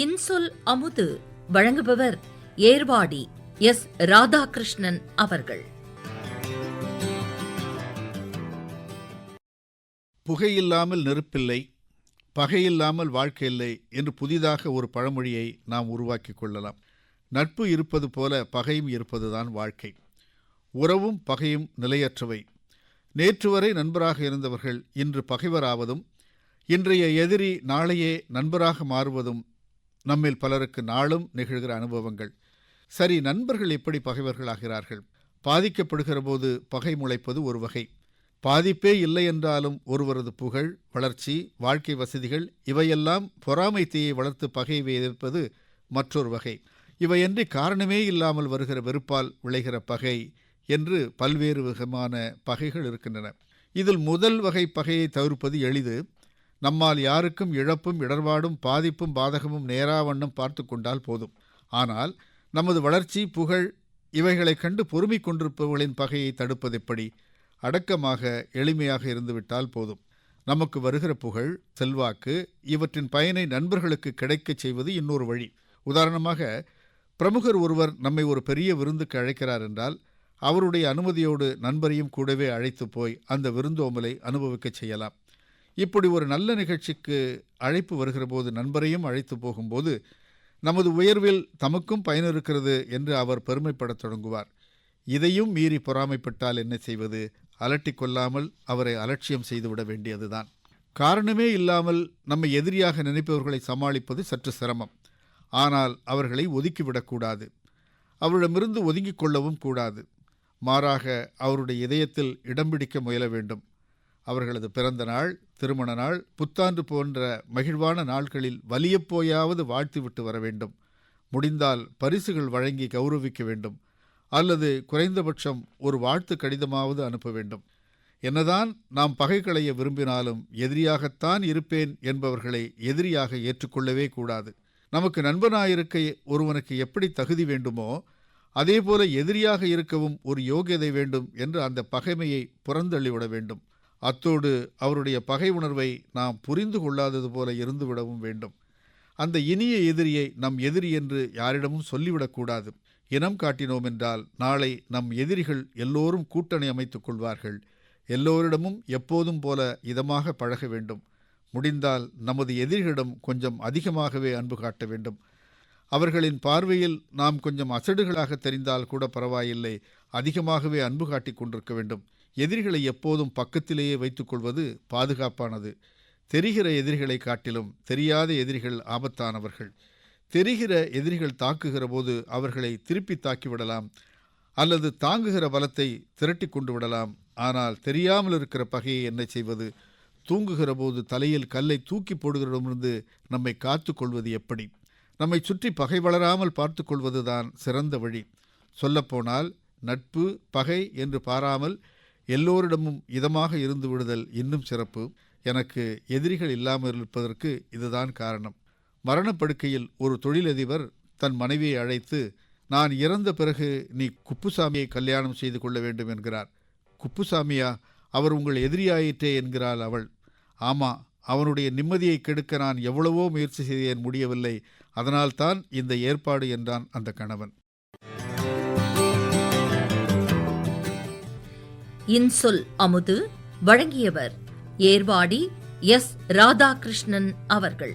இன்சொல் அமுது வழங்குபவர் ஏர்வாடி எஸ் ராதாகிருஷ்ணன் அவர்கள். புகையில்லாமல் நெருப்பில்லை பகையில்லாமல் வாழ்க்கை இல்லை என்று புதிதாக ஒரு பழமொழியை நாம் உருவாக்கிக் கொள்ளலாம். நட்பு இருப்பது போல பகையும் இருப்பதுதான் வாழ்க்கை. உறவும் பகையும் நிலையற்றவை. நேற்று வரை நண்பராக இருந்தவர்கள் இன்று பகைவராவதும் இன்றைய எதிரி நாளையே நண்பராக மாறுவதும் நம்மில் பலருக்கு நாளும் நிகழ்கிற அனுபவங்கள். சரி நண்பர்கள் எப்படி பகைவர்களாகிறார்கள்? பாதிக்கப்படுகிற போது பகை முளைப்பது ஒரு வகை. பாதிப்பே இல்லை என்றாலும் ஒருவரது புகழ் வளர்ச்சி வாழ்க்கை வசதிகள் இவையெல்லாம் பொறாமை தீயை வளர்த்து பகையை விதைப்பது மற்றொரு வகை. இவையன்றி காரணமே இல்லாமல் வருகிற வெறுப்பால் விளைகிற பகை என்று பல்வேறு விதமான பகைகள் இருக்கின்றன. இதில் முதல் வகை பகையை தவிர்ப்பது எளிது. நம்மால் யாருக்கும் இழப்பும் இடர்பாடும் பாதிப்பும் பாதகமும் நேராவண்ணம் பார்த்து கொண்டால் போதும். ஆனால் நமது வளர்ச்சி புகழ் இவைகளைக் கண்டு பொறுமை கொண்டிருப்பவர்களின் பகையை தடுப்பது எப்படி? அடக்கமாக எளிமையாக இருந்துவிட்டால் போதும். நமக்கு வருகிற புகழ் செல்வாக்கு இவற்றின் பயனை நண்பர்களுக்கு கிடைக்கச் செய்வது இன்னொரு வழி. உதாரணமாக பிரமுகர் ஒருவர் நம்மை ஒரு பெரிய விருந்துக்கு அழைக்கிறார் என்றால் அவருடைய அனுமதியோடு நண்பரையும் கூடவே அழைத்து போய் அந்த விருந்தோமலை அனுபவிக்கச் செய்யலாம். இப்படி ஒரு நல்ல நிகழ்ச்சிக்கு அழைப்பு வருகிற போது நண்பரையும் அழைத்து போகும்போது நமது உயர்வில் தமக்கும் பயனிருக்கிறது என்று அவர் பெருமைப்படத் தொடங்குவார். இதையும் மீறி பொறாமைப்பட்டால் என்ன செய்வது? அலட்டிக் கொள்ளாமல் அவரை அலட்சியம் செய்துவிட வேண்டியதுதான். காரணமே இல்லாமல் நம்மை எதிரியாக நினைப்பவர்களை சமாளிப்பது சற்று சிரமம். ஆனால் அவர்களை ஒதுக்கிவிடக்கூடாது அவரிடமிருந்து ஒதுங்கிக் கொள்ளவும் கூடாது. மாறாக அவருடைய இதயத்தில் இடம் பிடிக்க முயல வேண்டும். அவர்களது பிறந்த நாள் திருமண நாள் புத்தாண்டு போன்ற மகிழ்வான நாட்களில் வலியப்போயாவது வாழ்த்துவிட்டு வர வேண்டும். முடிந்தால் பரிசுகள் வழங்கி கௌரவிக்க வேண்டும். அல்லது குறைந்தபட்சம் ஒரு வாழ்த்து கடிதமாவது அனுப்ப வேண்டும். என்னதான் நாம் பகை களைய விரும்பினாலும் எதிரியாகத்தான் இருப்பேன் என்பவர்களை எதிரியாக ஏற்றுக்கொள்ளவே கூடாது. நமக்கு நண்பனாயிருக்க ஒருவனுக்கு எப்படி தகுதி வேண்டுமோ அதேபோல எதிரியாக இருக்கவும் ஒரு யோகியதை வேண்டும் என்று அந்த பகைமையை புறந்தள்ளிவிட வேண்டும். அத்தோடு அவருடைய பகை உணர்வை நாம் புரிந்து கொள்ளாதது போல இருந்துவிடவும் வேண்டும். அந்த இனிய எதிரியை நம் எதிரி என்று யாரிடமும் சொல்லிவிடக்கூடாது இனம் காட்டினோம் என்றால் நாளை நம் எதிரிகள் எல்லோரும் கூட்டணி அமைத்துக் கொள்வார்கள். எல்லோரிடமும் எப்போதும் போல இதமாக பழக வேண்டும். முடிந்தால் நமது எதிரிகளிடம் கொஞ்சம் அதிகமாகவே அன்பு காட்ட வேண்டும். அவர்களின் பார்வையில் நாம் கொஞ்சம் அசடுகளாக தெரிந்தால் கூட பரவாயில்லை. அதிகமாகவே அன்பு காட்டிக் கொண்டிருக்க வேண்டும். எதிரிகளை எப்போதும் பக்கத்திலேயே வைத்துக்கொள்வது பாதுகாப்பானது. தெரிகிற எதிரிகளை காட்டிலும் தெரியாத எதிரிகள் ஆபத்தானவர்கள். தெரிகிற எதிரிகள் தாக்குகிற போது அவர்களை திருப்பி தாக்கிவிடலாம். அல்லது தாங்குகிற பலத்தை திரட்டி கொண்டு விடலாம். ஆனால் தெரியாமல் இருக்கிற பகையை என்ன செய்வது? தூங்குகிற போது தலையில் கல்லை தூக்கி போடுகிறதிடமிருந்து நம்மை காத்து கொள்வது எப்படி? நம்மை சுற்றி பகை வளராமல் பார்த்து கொள்வதுதான் சிறந்த வழி. சொல்லப்போனால் நட்பு பகை என்று பாராமல் எல்லோரிடமும் இதமாக இருந்து விடுதல் இன்னும் சிறப்பு. எனக்கு எதிரிகள் இல்லாமல் இருப்பதற்கு இதுதான் காரணம். மரணப்படுக்கையில் ஒரு தொழிலதிபர் தன் மனைவியை அழைத்து நான் இறந்த பிறகு நீ குப்புசாமியை கல்யாணம் செய்து கொள்ள வேண்டும் என்கிறார். குப்புசாமியா? அவர் உங்கள் எதிரியாயிற்றே என்கிறாள் அவள். ஆமா அவனுடைய நிம்மதியை கெடுக்க நான் எவ்வளவோ முயற்சி செய்தேன் முடியவில்லை. அதனால்தான் இந்த ஏற்பாடு என்றான் அந்த கணவன். இன்சொல் அமுது வழங்கியவர். ஏர்வாடி எஸ். ராதாகிருஷ்ணன் அவர்கள்.